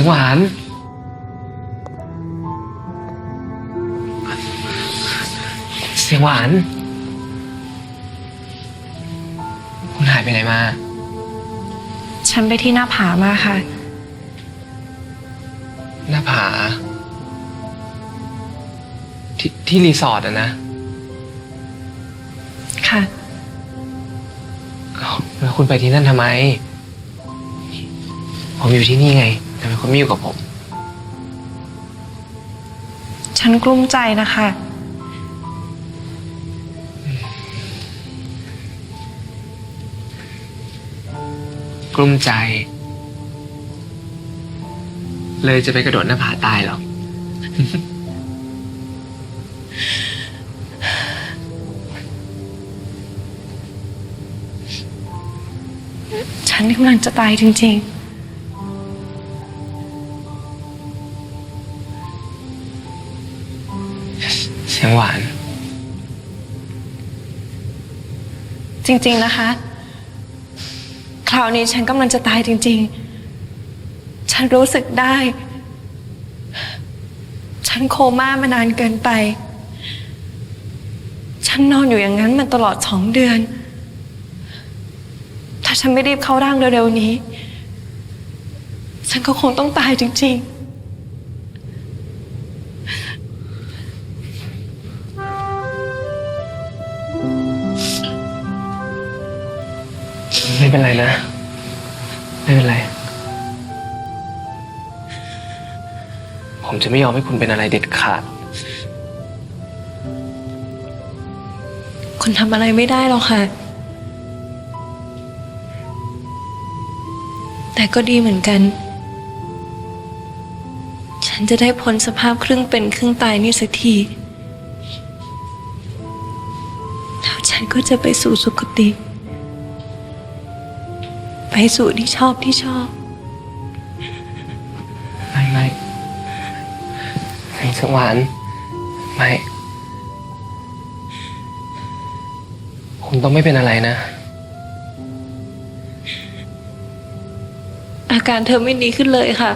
สียงหวาน เสียงหวาน คุณหายไปไหนมา ฉันไปที่หน้าผามาค่ะ หน้าผา ที่ที่รีสอร์ทอะนะ ค่ะอ้าวแล้วคุณไปที่นั่นทำไม ผมอยู่ที่นี่ไง ทำไมคุณไม่อยู่กับผม ฉันกลุ้มใจนะคะ กลุ้มใจ เลยจะไปกระโดดหน้าผาตายเหรอ ฉันกำลังจะตายจริงเสียงหวาน จริง ๆ นะคะ คราวนี้ฉันกำลังจะตายจริง ๆ ฉันรู้สึกได้ ฉันโคม่ามานานเกินไป ฉันนอนอยู่อย่างนั้นมาตลอดสองเดือน ถ้าฉันไม่รีบเข้าร่างเร็ว ๆ นี้ ฉันก็คงต้องตายจริง ๆ เป็นไรนะ ไม่เป็นไร ผมจะไม่ยอมให้คุณเป็นอะไรเด็ดขาด คุณทำอะไรไม่ได้หรอกค่ะ แต่ก็ดีเหมือนกัน ฉันจะได้พ้นสภาพครึ่งเป็นครึ่งตายนี่สักที แล้วฉันก็จะไปสู่สุคติ ไปสู่ที่ชอบที่ชอบ ไม่ไม่ไอ้สวรรค์ไม่ คุณต้องไม่เป็นอะไรนะ อาการเธอไม่ดีขึ้นเลยค่ะ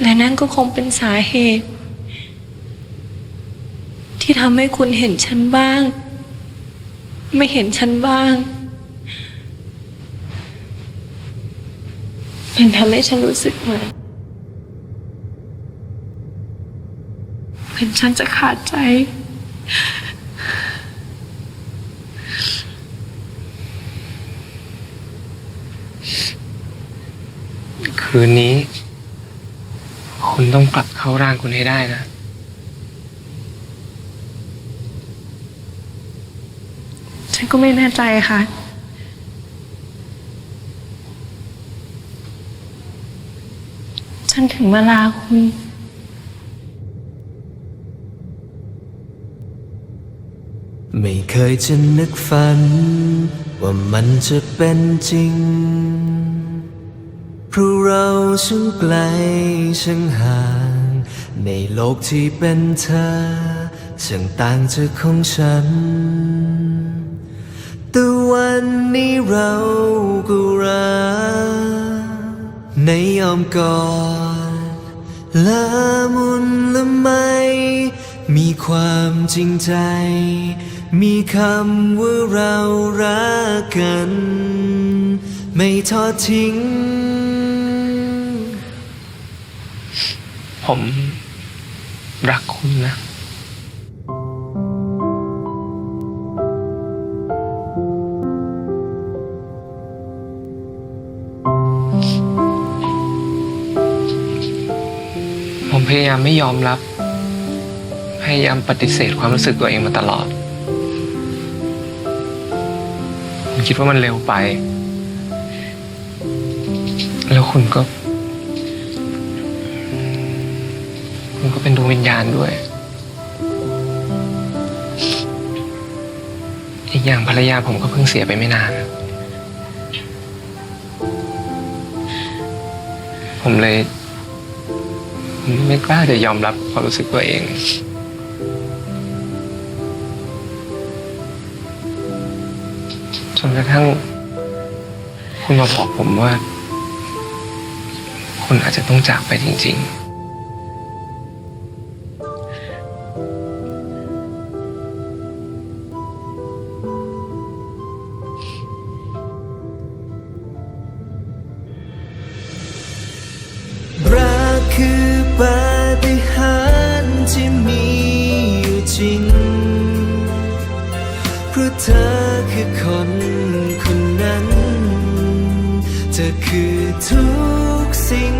และนั่นก็คงเป็นสาเหตุ ที่ทำให้คุณเห็นฉันบ้าง ไม่เห็นฉันบ้าง มันทำให้ฉันรู้สึกเหมือนเหมือนฉันจะขาดใจ คืนนี้ คุณต้องกลับเข้าร่างคุณให้ได้นะ ฉันก็ไม่แน่ใจค่ะ ฉัน ถึงมาลาคุณ ไม่เคยจะนึกฝัน ว่ามันจะเป็นจริง เพราะเราช่างไกลช่างห่าง ในโลกที่เป็นเธอช่างต่างจากของฉัน แต่วันนี้เราก็รักในอ้อมกอด ละมุนละไม มีความจริงใจ มีคำว่าเรารักกัน ไม่ทอดทิ้ง ผมรักคุณนะ ผมพยายามไม่ยอมรับ พยายามปฏิเสธความรู้สึกตัวเองมาตลอด ผมคิดว่ามันเร็วไป แล้วคุณก็ คุณก็เป็นดวงวิญญาณด้วย อีกอย่างภรรยาผมก็เพิ่งเสียไปไม่นาน ผมเลย ไม่กล้าจะยอมรับความรู้สึกตัวเอง จนกระทั่ง คุณมาบอกผมว่า คุณอาจจะต้องจากไปจริงรักคือ ปาฏิหาริย์ที่มีอยู่จริง เพราะเธอคือคนคนนั้น เธอคือทุกสิ่ง